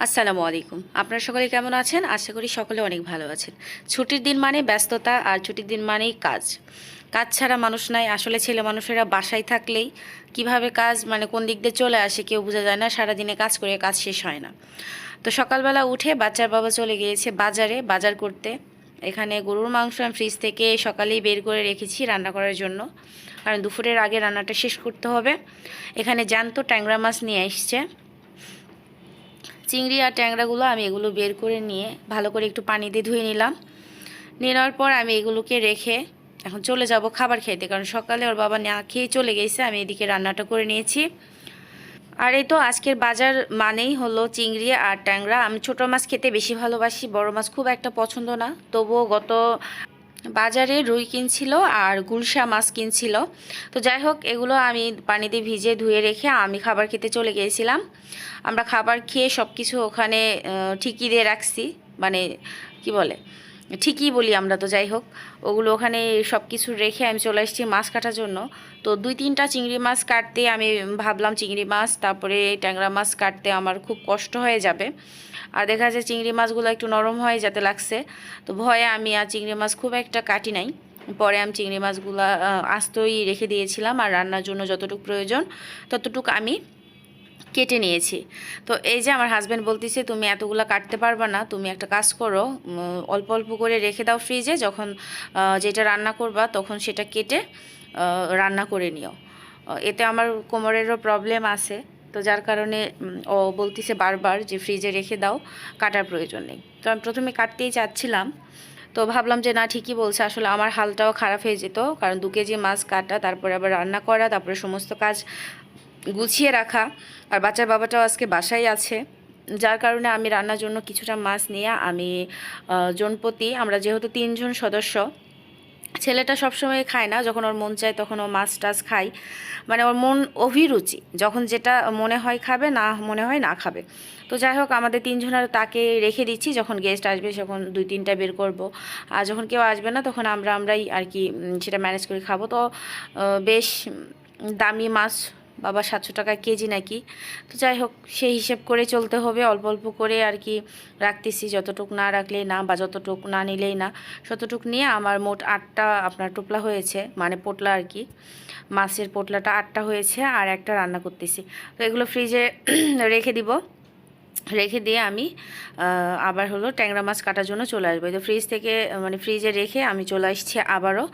আসসালামু আলাইকুম। আপনারা সকলে কেমন আছেন? আশা করি সকলে অনেক ভালো আছেন। ছুটির দিন মানে ব্যস্ততা আর ছুটির দিন মানেই কাজ। কাজ ছাড়া মানুষ নাই, আসলে ছেলে মানুষেরা বাসায় থাকলেই কীভাবে কাজ মানে কোন দিক দিয়ে চলে আসে কেউ বোঝা যায় না, সারাদিনে কাজ করে কাজ শেষ হয় না। তো সকালবেলা উঠে বাচ্চার বাবা চলে গিয়েছে বাজারে, বাজার করতে। এখানে গরুর মাংস আমি ফ্রিজ থেকে সকালেই বের করে রেখেছি রান্না করার জন্য। কারণ দুপুরের আগে রান্নাটা শেষ করতে হবে। এখানে জ্যান্ত ট্যাংরা মাছ নিয়ে এসছে চিংড়ি আর ট্যাংরাগুলো আমি এগুলো বের করে নিয়ে ভালো করে একটু পানি দিয়ে ধুয়ে নিলাম। নেওয়ার পর আমি এগুলোকে রেখে এখন চলে যাব খাবার খেতে, কারণ সকালে ওর বাবা না খেয়ে চলে গেছে, আমি এদিকে রান্নাটা করে নিয়েছি। আর এই তো আজকের বাজার মানেই হলো চিংড়ি আর ট্যাংরা। আমি ছোটো মাছ খেতে বেশি ভালোবাসি, বড় মাছ খুব একটা পছন্দ না, তবুও গত বাজারে রুই কিনছিল আর গুলশা মাছ কিনছিল। তো যাই হোক, এগুলো আমি পানিতে ভিজে ধুয়ে রেখে আমি খাবার খেতে চলে গিয়েছিলাম। আমরা খাবার খেয়ে সব কিছু ওখানে ঠিকই দিয়ে রাখছি। মানে কি বলে? ঠিকই বলি আমরা তো, যাই হোক। ওগুলো ওখানে সব কিছু রেখে আমি চলে এসেছি মাছ কাটার জন্য। তো দুই তিনটা চিংড়ি মাছ কাটতে আমি ভাবলাম চিংড়ি মাছ, তারপরে ট্যাংরা মাছ কাটতে আমার খুব কষ্ট হয়ে যাবে। আর দেখা যায় চিংড়ি মাছগুলো একটু নরম হয়ে যেতে লাগছে। তো ভয়ে আমি আর চিংড়ি মাছ খুব একটা কাটি নাই। পরে আমি চিংড়ি মাছগুলো আস্তই রেখে দিয়েছিলাম আর রান্নার জন্য যতটুকু প্রয়োজন ততটুকু আমি কেটে নিয়েছি। তো এই যে আমার হাজব্যান্ড বলতেছে, তুমি এতগুলো কাটতে পারবে না, তুমি একটা কাজ করো অল্প অল্প করে রেখে দাও ফ্রিজে যখন যেটা রান্না করবা, তখন সেটা কেটে রান্না করে নিও। এতে আমার কোমরেরও প্রবলেম আছে। তো যার কারণে ও বলতেছে বারবার যে ফ্রিজে রেখে দাও, কাটার প্রয়োজন নেই। তো আমি প্রথমে কাটতেই চাচ্ছিলাম। তো ভাবলাম যে, না, ঠিকই বলছে। আসলে আমার হালটাও খারাপ হয়ে যেত, কারণ দু কেজি মাছ কাটা, তারপরে আবার রান্না করা, তারপরে সমস্ত কাজ গুছিয়ে রাখা আর বাচ্চার বাবাটাও আজকে বাসায় আছে। যার কারণে আমি রান্নার জন্য কিছুটা মাছ নিয়ে আমি জনপতি, আমরা যেহেতু তিনজন সদস্য, ছেলেটা সবসময় খায় না, যখন ওর মন চায় তখন ও মাছ টাছ খায়। মানে ওর মন অভিরুচি, যখন যেটা মনে হয় খাবে, না মনে হয় না খাবে। তো যাই হোক, আমাদের তিনজনের তাকে রেখে দিচ্ছি, যখন গেস্ট আসবে যখন দুই তিনটা বের করব। আর যখন কেউ আসবে না, তখন আমরা আমরাই আর কি সেটা ম্যানেজ করে খাব। তো বেশ দামি মাছ বাবা সাতশো টাকা কেজি নাকি? তো যাই হোক, সেই হিসেব করে চলতে হবে। অল্প অল্প করে আর কি রাখতেছি। যতটুক না রাখলেই না বা যতটুক না নিলেই না, ততটুক নিয়ে আমার মোট আটটা আপনার টোপলা হয়েছে মানে পোটলা আর কি। মাছের পোটলাটা আটটা হয়েছে আর একটা রান্না করতেছি। তো এগুলো ফ্রিজে রেখে দিব। রেখে দিয়ে আমি আবার হলো ট্যাংরা মাছ কাটার জন্য চলে আসব। তো ফ্রিজ থেকে মানে ফ্রিজে রেখে আমি চলে আসছি আবারও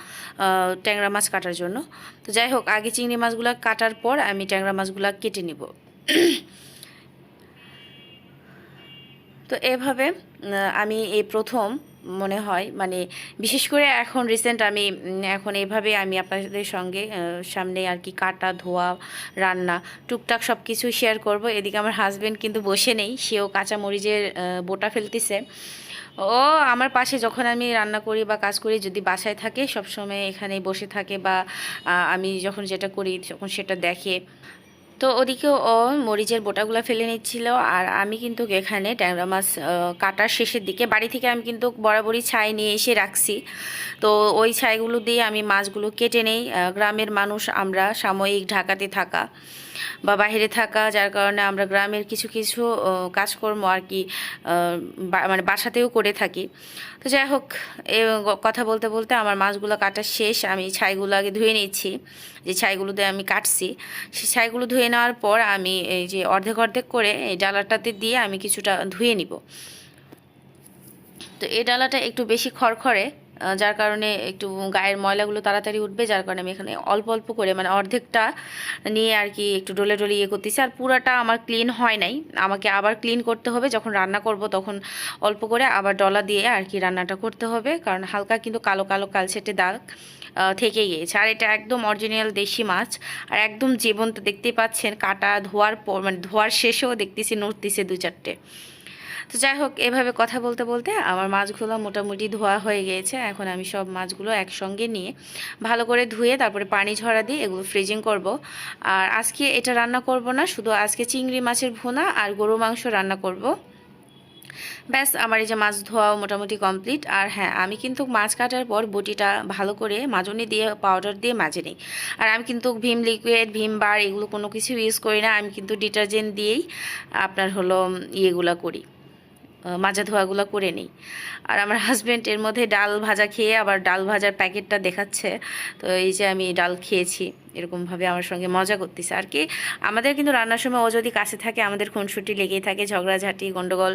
ট্যাংরা মাছ কাটার জন্য। তো যাই হোক, আগে চিংড়ি মাছগুলো কাটার পর আমি ট্যাংরা মাছগুলো কেটে নিব। তো এভাবে আমি এই প্রথম মনে হয়। মানে বিশেষ করে এখন রিসেন্ট আমি এখন এভাবে আমি আপনাদের সঙ্গে সামনে আর কি কাটা, ধোয়া, রান্না, টুকটাক সব কিছু শেয়ার করব। এদিকে আমার হাজবেন্ড কিন্তু বসে নেই, সেও কাঁচা মরিচের বোটা ফেলতেছে। ও আমার পাশে যখন আমি রান্না করি বা কাজ করি, যদি বাসায় থাকে, সবসময় এখানে বসে থাকে বা আমি যখন যেটা করি তখন সেটা দেখে। তো ওদিকে ও মরিচের বোটাগুলো ফেলে নিচ্ছিল আর আমি কিন্তু এখানে ট্যাংরা মাছ কাটার শেষের দিকে বাড়ি থেকে আমি কিন্তু বরাবরই ছাই নিয়ে এসে রাখছি। তো ওই ছাইগুলো দিয়ে আমি মাছগুলো কেটে নেই। গ্রামের মানুষ আমরা সাময়িক ঢাকাতে থাকা। বা বাইরে থাকা, যার কারণে আমরা গ্রামের কিছু কিছু কাজকর্ম আর কি মানে বাসাতেও করে থাকি। তো যাই হোক, এ কথা বলতে বলতে আমার মাছগুলো কাটা শেষ। আমি ছাইগুলো আগে ধুয়ে নিচ্ছি। যে ছাইগুলো দিয়ে আমি কাটছি সেই ছাইগুলো ধুয়ে নেওয়ার পর আমি এই যে অর্ধেক অর্ধেক করে এই ডালাটাতে দিয়ে আমি কিছুটা ধুয়ে নিব। তো এই ডালাটা একটু বেশি খড়খড়ে যার কারণে একটু গায়ের ময়লাগুলো তাড়াতাড়ি উঠবে, যার কারণে আমি এখানে অল্প অল্প করে মানে অর্ধেকটা নিয়ে আর কি একটু ডলে ডলে ইয়ে করতেছি। আর পুরাটা আমার ক্লিন হয় নাই। আমাকে আবার ক্লিন করতে হবে। যখন রান্না করব তখন অল্প করে আবার ডলা দিয়ে আর কি রান্নাটা করতে হবে। কারণ হালকা কিন্তু কালো কালো কালছেটে দাগ থেকে গিয়েছে। আর এটা একদম অরিজিনাল দেশি মাছ। আর একদম জীবন্ত, দেখতেই পাচ্ছেন, কাটা ধোয়ার পর মানে ধোয়ার শেষেও দেখতেছি নড়তেছে দু চারটে। তো যাই হোক, এভাবে কথা বলতে বলতে আমার মাছগুলো মোটামুটি ধোয়া হয়ে গিয়েছে। এখন আমি সব মাছগুলো একসঙ্গে নিয়ে ভালো করে ধুয়ে তারপরে পানি ঝরা দিয়ে এগুলো ফ্রিজিং করব। আর আজকে এটা রান্না করব না, শুধু আজকে চিংড়ি মাছের ভুনা আর গরু মাংস রান্না করব। ব্যাস, আমার এই যে মাছ ধোয়াও মোটামুটি কমপ্লিট আর হ্যাঁ আমি কিন্তু মাছ কাটার পর বটিটা ভালো করে মাজনি দিয়ে পাউডার দিয়ে মাজে নিই। আর আমি কিন্তু ভীম লিকুইড ভীম বার এগুলো কোনো কিছু ইউজ করি না। আমি কিন্তু ডিটারজেন্ট দিয়েই আপনার হলো ইয়েগুলো করি। মাজা ধোয়াগুলো করে নিই। আর আমার হাজব্যান্ড এর মধ্যে ডাল ভাজা খেয়ে আবার ডাল ভাজার প্যাকেটটা দেখাচ্ছে। তো এই যে আমি ডাল খেয়েছি। এরকমভাবে আমার সঙ্গে মজা করতেছে। আর কি, আমাদের কিন্তু রান্নার সময় ও যদি কাছে থাকে, আমাদের খুনসুটি লেগেই থাকে, ঝগড়াঝাটি গণ্ডগোল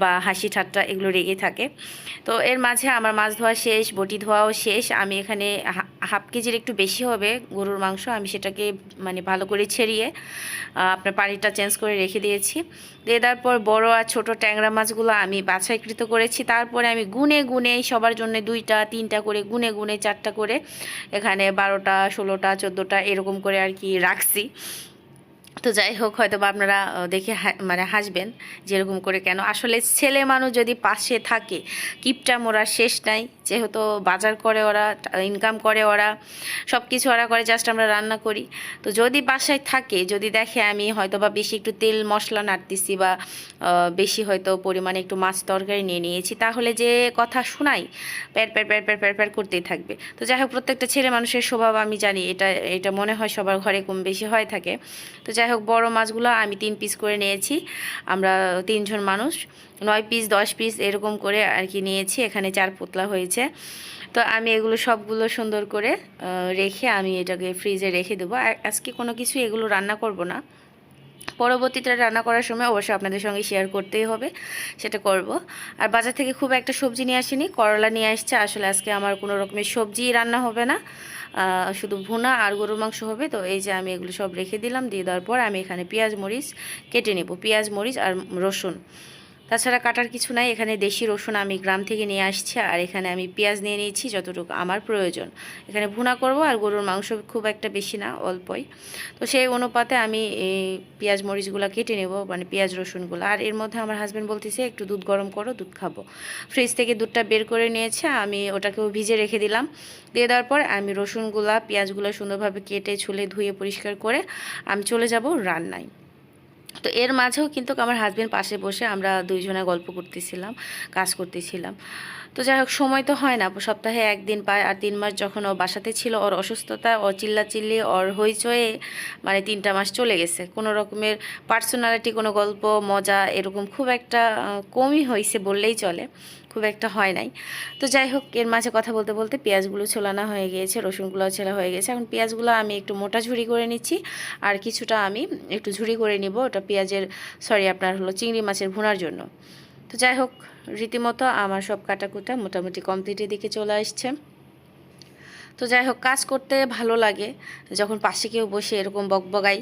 বা হাসি ঠাট্টা এগুলো লেগেই থাকে। তো এর মাঝে আমার মাছ ধোয়া শেষ, বটি ধোয়াও শেষ, আমি এখানে হাফ কেজির একটু বেশি হবে গরুর মাংস, আমি সেটাকে মানে ভালো করে ছেড়িয়ে আপনার পানিটা চেঞ্জ করে রেখে দিয়েছি। দিয়ে তারপর বড় আর ছোট ট্যাংরা মাছগুলো আমি বাছাইকৃত করেছি। তারপরে আমি গুনে গুনে সবার জন্য দুইটা, তিনটা করে গুনে গুনে চারটা করে এখানে বারোটা, ষোলোটা চোদ্দোটা এরকম করে আর কি রাখছি। তো যাই হোক হয়তো বা আপনারা দেখে মানে হাসবেন যেরকম করে কেন। আসলে ছেলে মানুষ যদি পাশে থাকে, কিপটা মোড়ার শেষ নাই। যেহেতু বাজার করে ওরা ইনকাম করে ওরা সব কিছু ওরা করে জাস্ট আমরা রান্না করি। তো যদি বাসায় থাকে, যদি দেখে আমি হয়তো বা বেশি একটু তেল মশলা নাড়তেছি বা বেশি হয়তো পরিমাণে একটু মাছ তরকারি নিয়ে নিয়েছি, তাহলে যে কথা শোনাই, প্যার প্যার প্যার প্যার প্যার প্যার করতেই থাকবে। তো যাই হোক, প্রত্যেকটা ছেলে মানুষের স্বভাব আমি জানি, এটা এটা মনে হয় সবার ঘরে কম বেশি হয় থাকে। তো যাই হোক, বড় মাছগুলো আমি তিন পিস করে নিয়েছি। আমরা তিনজন মানুষ, নয় পিস দশ পিস এরকম করে আর কি নিয়েছি। এখানে চার পুতলা হয়েছে। তো আমি এগুলো সবগুলো সুন্দর করে রেখে আমি এটাকে ফ্রিজে রেখে দেবো। আজকে কোনো কিছু এগুলো রান্না করব না। পরবর্তীতে রান্না করার সময় অবশ্যই আপনাদের সঙ্গে শেয়ার করতেই হবে, সেটা করব। আর বাজার থেকে খুব একটা সবজি নিয়ে আসিনি, করলা নিয়ে আসছে। আসলে আজকে আমার কোনো রকমের সবজি রান্না হবে না। শুধু ভুনা আর গরুর মাংস হবে। তো এই যে আমি এগুলো সব রেখে দিলাম, দিয়ে দেওয়ার পর আমি এখানে পেঁয়াজ মরিচ কেটে নেব। পেঁয়াজ মরিচ আর রসুন। তাছাড়া কাটার কিছু নাই, এখানে দেশি রসুন আমি গ্রাম থেকে নিয়ে আসছি আর এখানে আমি পেঁয়াজ নিয়ে নিয়েছি, যতটুকু আমার প্রয়োজন। এখানে ভুনা করব আর গরুর মাংস খুব একটা বেশি না, অল্পই। তো সেই অনুপাতে আমি পেঁয়াজ মরিচগুলো কেটে নেব মানে পেঁয়াজ রসুনগুলো। আর এর মধ্যে আমার হাজব্যান্ড বলতেছে, একটু দুধ গরম করো, দুধ খাব। ফ্রিজ থেকে দুধটা বের করে নিয়েছে, আমি ওটাকেও ভিজে রেখে দিলাম। দিয়ে দেওয়ার পর আমি রসুনগুলা, পেঁয়াজগুলো সুন্দরভাবে কেটে, ছুলে, ধুয়ে পরিষ্কার করে আমি চলে যাব রান্নায়। তো এর মাঝেও কিন্তু আমার হাজব্যান্ড পাশে বসে আমরা দুইজনে গল্প করতেছিলাম কাজ করতেছিলাম। তো যাই হোক, সময় তো হয় না। সপ্তাহে একদিন পায় আর তিন মাস যখন ও বাসাতে ছিল, ওর অসুস্থতা ও চিল্লাচিল্লি, ওর হইচয়ে মানে তিনটা মাস চলে গেছে। কোনো রকমের পার্সোনালিটি কোনো গল্প, মজা এরকম খুব একটা কমই হয়েছে বললেই চলে। খুব একটা হয় নাই। তো যাই হোক, এর মাঝে কথা বলতে বলতে পেঁয়াজগুলো ছোলানো হয়ে গিয়েছে, রসুনগুলোও ছেলা হয়ে গেছে। এখন পেঁয়াজগুলো আমি একটু মোটা ঝুরি করে নিচ্ছি আর কিছুটা আমি একটু ঝুড়ি করে নিব। ওটা পেঁয়াজের সরি আপনার হলো চিংড়ি মাছের ভুনার জন্য। তো যাই হোক রীতিমতো আমার সব কাটাকুটা মোটামুটি কমপ্লিটের দিকে চলে আসছে। তো যাই হোক, কাজ করতে ভালো লাগে। যখন পাশে কেউ বসে এরকম বকবগাই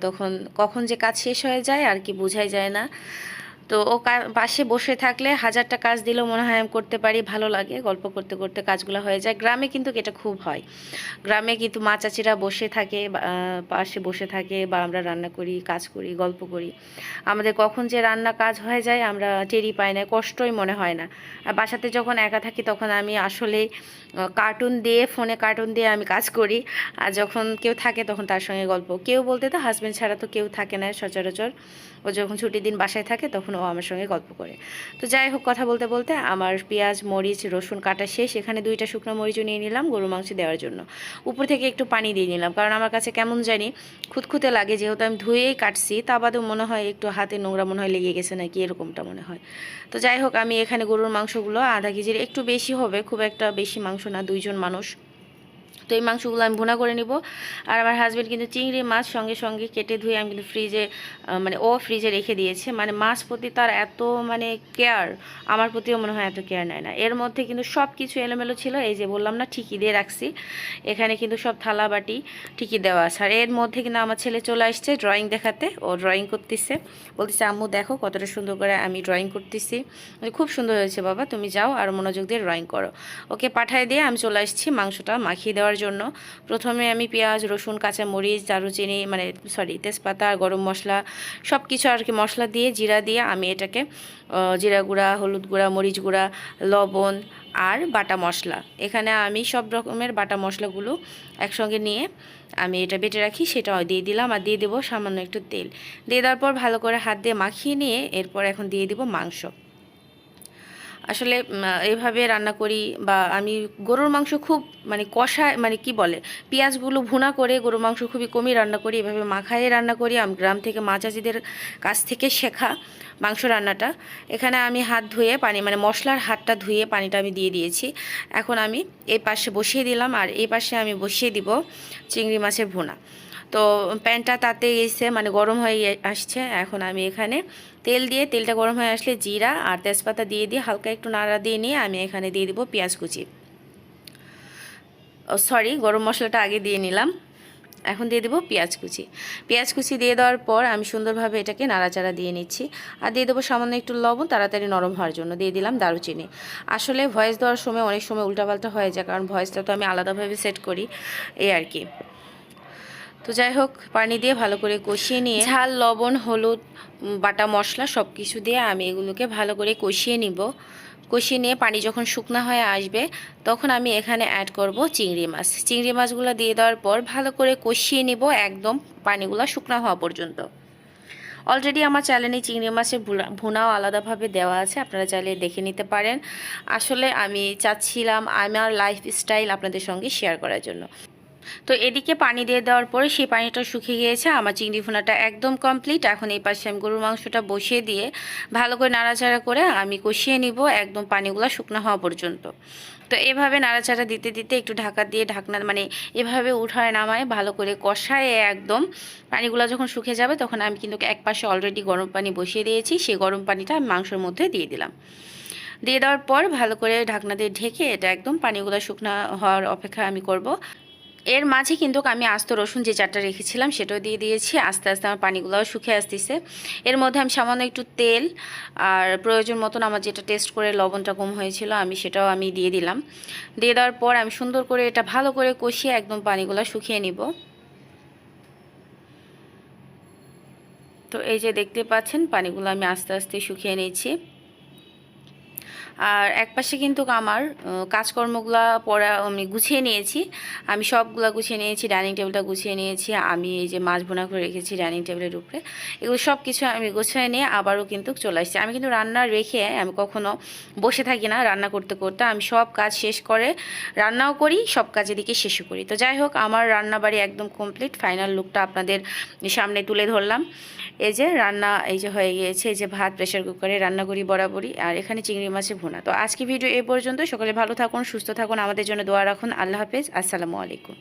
তখন কখন যে কাজ শেষ হয়ে যায় আর কি বোঝাই যায় না। তো ও পাশে বসে থাকলে হাজারটা কাজ দিলেও মনে হয় আমি করতে পারি, ভালো লাগে, গল্প করতে করতে কাজগুলো হয়ে যায়। গ্রামে কিন্তু এটা খুব হয়। গ্রামে কিন্তু মা চাচিরা বসে থাকে পাশে বসে থাকে বা আমরা রান্না করি, কাজ করি, গল্প করি। আমাদের কখন যে রান্না কাজ হয়ে যায় আমরা টেরি পাই না, কষ্টই মনে হয় না। আর বাসাতে যখন একা থাকি তখন আমি আসলে কার্টুন দিয়ে ফোনে কার্টুন দিয়ে আমি কাজ করি। আর যখন কেউ থাকে তখন তার সঙ্গে গল্প। কেউ বলতে তো হাজব্যান্ড ছাড়া তো কেউ থাকে না সচরাচর। ও যখন ছুটির দিন বাসায় থাকে তখন ও আমার সঙ্গে গল্প করে। তো যাই হোক, কথা বলতে বলতে আমার পেঁয়াজ, মরিচ, রসুন কাটা শেষ। এখানে দুইটা শুকনো মরিচও নিয়ে নিলাম গরু মাংস দেওয়ার জন্য। উপর থেকে একটু পানি দিয়ে নিলাম, কারণ আমার কাছে কেমন জানি খুঁতখুঁতে লাগে, যেহেতু আমি ধুয়েই কাটছি। তা বাদেও মনে হয় একটু হাতে নোংরা মনে হয় লেগে গেছে নাকি, এরকমটা মনে হয়। তো যাই হোক, আমি এখানে গরুর মাংসগুলো আধা কেজির একটু বেশি হবে, খুব একটা বেশি মাংস না, দুইজন মানুষ। তো এই মাংসগুলো আমি ভুনা করে নিব। আর আমার হাজব্যান্ড কিন্তু চিংড়ি মাছ সঙ্গে সঙ্গে কেটে ধুয়ে আমি কিন্তু ফ্রিজে মানে ও ফ্রিজে রেখে দিয়েছে। মানে মাছ প্রতি তার এত মানে কেয়ার আমার প্রতিও মনে হয় এত কেয়ার নেয় না। এর মধ্যে কিন্তু সব কিছু এলোমেলো ছিল। এই যে বললাম না, ঠিকই দিয়ে রাখছি। এখানে কিন্তু সব থালা বাটি ঠিকই দেওয়া আছে। আর এর মধ্যে কিন্তু আমার ছেলে চলে আসছে ড্রয়িং দেখাতে। ও ড্রয়িং করতেছে। বলতেছে, আম্মু, দেখো কতটা সুন্দর করে আমি ড্রয়িং করতেছি। খুব সুন্দর হয়েছে বাবা, তুমি যাও আর মনোযোগ দিয়ে ড্রয়িং করো। ওকে পাঠায় দিয়ে আমি চলে আসছি, মাংসটা মাখিয়ে দেওয়ার জন্য। প্রথমে আমি পেঁয়াজ, রসুন কাঁচা মরিচ দারুচিনি মানে সরি তেজপাতা, গরম মশলা সব কিছু আর কি মশলা দিয়ে, জিরা দিয়ে আমি এটাকে জিরা গুঁড়া, হলুদ গুঁড়া, মরিচ গুঁড়া, লবণ আর বাটা মশলা। এখানে আমি সব রকমের বাটা মশলাগুলো একসঙ্গে নিয়ে আমি এটা বেটে রাখি সেটাও দিয়ে দিলাম আর দিয়ে দেবো সামান্য একটু তেল। দিয়ে দেওয়ার পর ভালো করে হাত দিয়ে মাখিয়ে নিয়ে এরপর এখন দিয়ে দিব মাংস। আসলে এভাবে রান্না করি বা আমি গরুর মাংস খুব মানে কষা মানে কি বলে, পেঁয়াজগুলো ভুনা করে গরুর মাংস খুবই কমই রান্না করি, এভাবে মাখায়ে রান্না করি। আমি গ্রাম থেকে মা চাচিদের কাছ থেকে শেখা মাংস রান্নাটা। এখানে আমি হাত ধুয়ে পানি মানে মশলার হাতটা ধুয়ে পানিটা আমি দিয়ে দিয়েছি। এখন আমি এই পাশে বসিয়ে দিলাম আর এই পাশে আমি বসিয়ে দিব চিংড়ি মাছের ভুনা। তো প্যানটা তাতে গেছে মানে গরম হয়ে আসছে, এখন আমি এখানে তেল দিয়ে, তেলটা গরম হয়ে আসলে জিরা আর তেজপাতা দিয়ে দিয়ে হালকা একটু নাড়া দিয়ে নিয়ে আমি এখানে দিয়ে দিব পেঁয়াজ কুচি। সরি, গরম মশলাটা আগে দিয়ে নিলাম। এখন দিয়ে দেবো পেঁয়াজ কুচি। পেঁয়াজ কুচি দিয়ে দেওয়ার পর আমি সুন্দরভাবে এটাকে নাড়াচাড়া দিয়ে নিচ্ছি। আর দিয়ে দেবো সামান্য একটু লবণ, তাড়াতাড়ি নরম হওয়ার জন্য। দিয়ে দিলাম দারুচিনি। আসলে ভয়েস দেওয়ার সময় অনেক সময় উল্টাপাল্টা হয়ে যায়, কারণ ভয়েসটা তো আমি আলাদাভাবে সেট করি এই আর কি। তো যাই হোক, পানি দিয়ে ভালো করে কষিয়ে নিয়ে ঝাল, লবণ, হলুদ বাটা, মশলা সব কিছু দিয়ে আমি এগুলোকে ভালো করে কষিয়ে নিব। কষিয়ে নিয়ে পানি যখন শুকনা হয়ে আসবে, তখন আমি এখানে অ্যাড করব চিংড়ি মাছ। চিংড়ি মাছগুলো দিয়ে দেওয়ার পর ভালো করে কষিয়ে নিব একদম পানিগুলো শুকনা হওয়া পর্যন্ত। অলরেডি আমার চ্যানেলে চিংড়ি মাছের ভুনা- ভুনাও আলাদাভাবে দেওয়া আছে, আপনারা চাইলে দেখে নিতে পারেন। আসলে আমি চাচ্ছিলাম আমার লাইফ স্টাইল আপনাদের সঙ্গে শেয়ার করার জন্য। তো এদিকে পানি দিয়ে দেওয়ার পরে সেই পানিটা শুকিয়ে গিয়েছে, আমার চিংড়ি ভুনাটা একদম কমপ্লিট এখন এই পাশে আমি গরুর মাংসটা বসিয়ে দিয়ে ভালো করে নাড়াচাড়া করে আমি কষিয়ে নিব, একদম পানিগুলো শুকনো হওয়া পর্যন্ত। তো এভাবে নাড়াচাড়া দিতে দিতে একটু ঢাকা দিয়ে ঢাকনা মানে এভাবে উঠায় নামায়, ভালো করে কষায় একদম। পানিগুলো যখন শুকিয়ে যাবে তখন আমি কিন্তু এক পাশে অলরেডি গরম পানি বসিয়ে দিয়েছি, সেই গরম পানিটা আমি মাংসের মধ্যে দিয়ে দিলাম। দিয়ে দেওয়ার পর ভালো করে ঢাকনা দিয়ে ঢেকে এটা একদম পানিগুলো শুকনো হওয়ার অপেক্ষা আমি করব। এর মাঝে কিন্তু আমি আস্ত রসুন যে চারটা রেখেছিলাম সেটাও দিয়ে দিয়েছি। আস্তে আস্তে আমার পানিগুলোও শুকিয়ে আসতেছে। এর মধ্যে আমি সামান্য একটু তেল আর প্রয়োজন মতন আমার যেটা টেস্ট করে লবণটা কম হয়েছিল আমি সেটাও আমি দিয়ে দিলাম। দিয়ে দেওয়ার পর আমি সুন্দর করে এটা ভালো করে কষিয়ে একদম পানিগুলো শুকিয়ে নিব। তো এই যে দেখতে পাচ্ছেন, পানিগুলো আমি আস্তে আস্তে শুকিয়ে নিয়েছি। আর এক পাশে কিন্তু আমার কাজকর্মগুলো পড়া আমি গুছিয়ে নিয়েছি। আমি সবগুলা গুছিয়ে নিয়েছি, ডাইনিং টেবিলটা গুছিয়ে নিয়েছি, আমি এই যে মাছ ভুনা করে রেখেছি ডাইনিং টেবিলের উপরে। এগুলো সব কিছু আমি গুছিয়ে নিয়ে আবারও কিন্তু চলে আসছি। আমি কিন্তু রান্না রেখে আমি কখনো বসে থাকি না রান্না করতে করতে। আমি সব কাজ শেষ করে রান্নাও করি, সব কাজ এদিকে শেষও করি। তো যাই হোক, আমার রান্নাবাড়ি একদম কমপ্লিট ফাইনাল লুকটা আপনাদের সামনে তুলে ধরলাম। এই যে রান্না, এই যে হয়ে গিয়েছে, এই যে ভাত প্রেশার কুকারে রান্না করি বরাবরই। আর এখানে চিংড়ি মাছের ভুনা তো আজকে ভিডিও এ পর্যন্ত সকলে ভালো থাকুন, সুস্থ থাকুন। আমাদের জন্য দোয়া রাখুন। আল্লাহ হাফেজ। আসসালামু আলাইকুম।